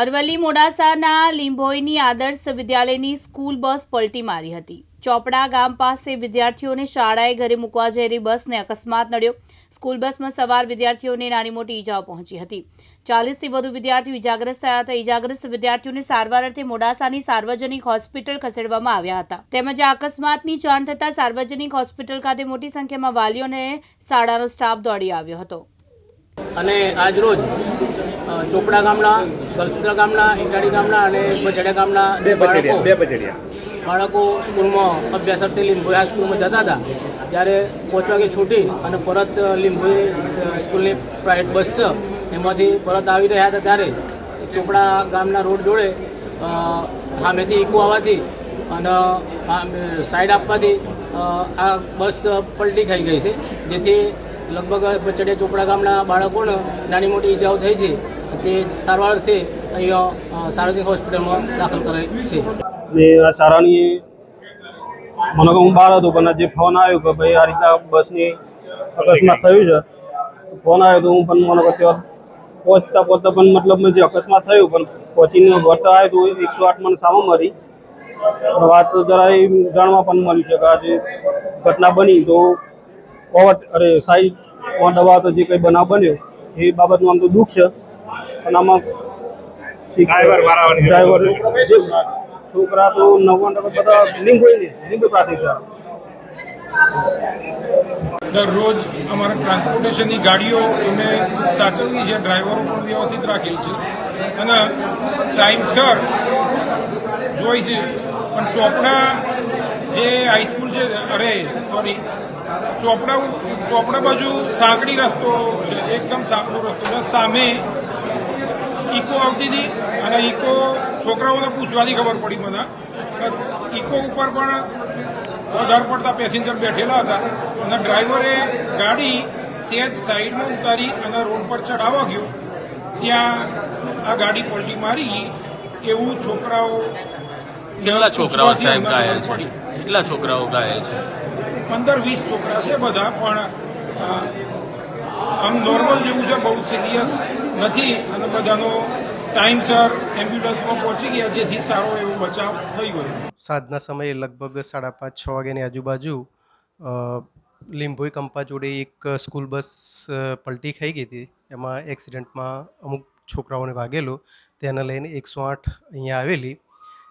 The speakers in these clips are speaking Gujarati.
અરવલ્લી મોડાસાના લીંભોઈની આદર્શ વિદ્યાલયની સ્કૂલ બસ પલટી મારી હતી. ચોપડા ગામ પાસે વિદ્યાર્થીઓને શાળાએ ઘરે મૂકવા જઈ બસને અકસ્માત નડ્યો. સ્કૂલ બસમાં સવાર વિદ્યાર્થીઓને નાની મોટી ઈજાઓ પહોંચી હતી. ચાલીસથી વધુ વિદ્યાર્થીઓ ઈજાગ્રસ્ત થયા હતા. ઈજાગ્રસ્ત વિદ્યાર્થીઓને સારવાર અર્થે મોડાસાની સાર્વજનિક હોસ્પિટલ ખસેડવામાં આવ્યા હતા. તેમજ આ અકસ્માતની જાણ થતાં સાર્વજનિક હોસ્પિટલ ખાતે મોટી સંખ્યામાં વાલીઓ અને શાળાનો સ્ટાફ દોડી આવ્યો હતો. અને આજરોજ ચોપડા ગામના ગલસુત્રા ગામના ઇટાડી ગામના અને બચડિયા ગામના બે બચડિયા બાળકો બે બચડિયા બાળકો સ્કૂલમાં અભ્યાસ અર્થે લીંબોયા સ્કૂલમાં જતા હતા. ત્યારે પાંચ વાગે છૂટી અને પરત લીંબોઈ સ્કૂલની પ્રાઇવેટ બસ છે એમાંથી પરત આવી રહ્યા હતા ત્યારે ચોપડા ગામના રોડ જોડે સામેથી ઇકો આવવાથી અને સાઈડ આપવાથી આ બસ પલટી ખાઈ ગઈ છે જેથી લગભગ ચડિયા ચોપડા ગામના બાળકોને નાની મોટી ઈજાઓ થઈ છે તે સારવાર અર્થે અહીંયા સાર્વજનિક હોસ્પિટલમાં દાખલ કરાઈ છે. ને આ શાળાની મને હું બહાર હતો, પણ જે ફોન આવ્યો કે ભાઈ આ રીતના બસની અકસ્માત થયું છે. ફોન આવ્યો તો હું પણ મને ત્યાં પહોંચતા પહોંચતા પણ મતલબ જે અકસ્માત થયું, પણ પહોંચીને વળતા આવ્યો તો એકસો આઠ મને સામે મળી. વાત જરા જાણવા પણ મળ્યું છે કે આજે ઘટના બની તો ઓવર, અરે સાઈડ દવા તો જે કંઈ બનાવ બન્યો એ બાબતનું આમ તો દુઃખ છે. પણ આમાં ડ્રાઈવર વાળાઓની ડ્રાઈવર જે છોકરા તો નવ્વાણું ટકા બધા લિંગ હોય ને લિંગ પ્રાથમિક શાળા. દરરોજ અમારા ટ્રાન્સપોર્ટેશનની ગાડીઓ અમે સાચવવી છે ડ્રાઈવરો પણ વ્યવસ્થિત રાખેલ છે. અને ટાઈમસર જોઈ છે પણ ચોપડા જે હાઈસ્કૂલ છે, અરે સોરી ચોપડા ચોપડા બાજુ સાંકડી રસ્તો છે, એકદમ સાંકડો રસ્તો છે. સામે ઇકો આવતી હતી અને ઇકો છોકરાઓને પૂછવાથી ખબર પડી બધા. બસ ઇકો ઉપર પણ વધારે પડતા પેસેન્જર બેઠેલા હતા. અને ડ્રાઈવરે ગાડી સેજ સાઈડમાં ઉતારી અને રોડ પર ચડાવવા ગયો. ત્યાં આ ગાડી પલટી મારી, એવું છોકરાઓ કેટલા છોકરાઓ સાહેબ ઘાયલ છે? કેટલા છોકરાઓ ઘાયલ છે? પંદર વીસ છોકરા છે બધા પણ આમ નોર્મલ જેવું છે બહુ સિરિયસ નથી. અને બધાનો ટાઈમસર એમ્બ્યુલન્સમાં પહોંચી ગયા જેથી સારો એવો બચાવ થઈ ગયો. સાંજના સમયે લગભગ સાડા પાંચ છ વાગ્યાની આજુબાજુ લીંભોઈ કંપા જોડે એક સ્કૂલ બસ પલટી ખાઈ ગઈ હતી. એમાં એક્સિડન્ટમાં અમુક છોકરાઓને વાગેલો. તેને લઈને એકસો આઠ અહીંયા આવેલી.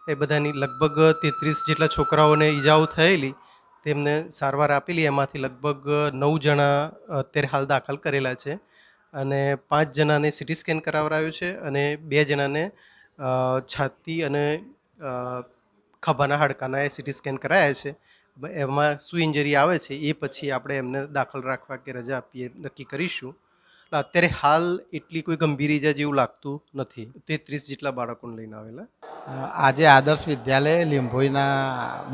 એ બધાની લગભગ તેત્રીસ જેટલા છોકરાઓને ઈજાઓ થયેલી, તેમને સારવાર આપેલી. એમાંથી લગભગ નવ જણા અત્યારે હાલ દાખલ કરેલા છે અને પાંચ જણાને સિટી સ્કેન કરાવરાયું છે અને બે જણાને છાતી અને ખભાના હાડકાના એ સિટી સ્કેન કરાયા છે. એમાં શું ઇન્જરી આવે છે એ પછી આપણે એમને દાખલ રાખવા કે રજા આપીએ, નક્કી કરીશું. એટલે અત્યારે હાલ એટલી કોઈ ગંભીર ઇજા જેવું લાગતું નથી. તેત્રીસ જેટલા બાળકોને લઈને આવેલા. આજે આદર્શ વિદ્યાલય લીંભોઈના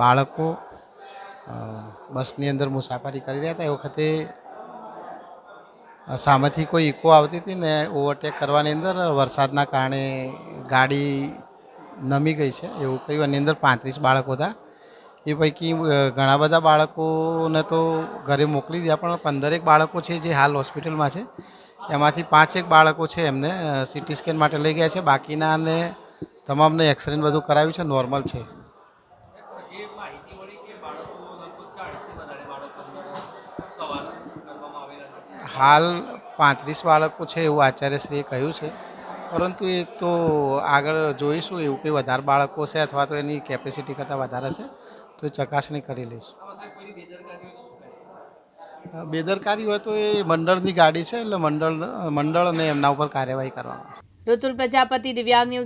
બાળકો બસની અંદર મુસાફરી કરી રહ્યા હતા. એ વખતે સામેથી કોઈ ઇકો આવતી હતી ને ઓવરટેક કરવાની અંદર વરસાદના કારણે ગાડી નમી ગઈ છે. એવું કહ્યું. એની અંદર પાંત્રીસ બાળકો હતા. એ પૈકી ઘણા બધા બાળકોને તો ઘરે મોકલી દીધા, પણ પંદરેક બાળકો છે જે હાલ હોસ્પિટલમાં છે. એમાંથી પાંચેક બાળકો છે એમને સિટી સ્કેન માટે લઈ ગયા છે. બાકીનાને તમામને એક્સરે બધું કરાવ્યું છે નોર્મલ છે. હાલ પાંત્રીસ બાળકો છે એવું આચાર્યશ્રીએ કહ્યું છે. પરંતુ એ તો આગળ જોઈશું, એવું કંઈ વધારે બાળકો છે અથવા તો એની કેપેસિટી કરતાં વધારે છે તો એ ચકાસણી કરી લઈશું. બેદરકારી હોય તો એ મંડળની ગાડી છે એટલે મંડળ મંડળ અને એમના ઉપર કાર્યવાહી કરવામાં ઋતુલ પ્રજાપતિ, દિવ્યાંગ ન્યૂઝ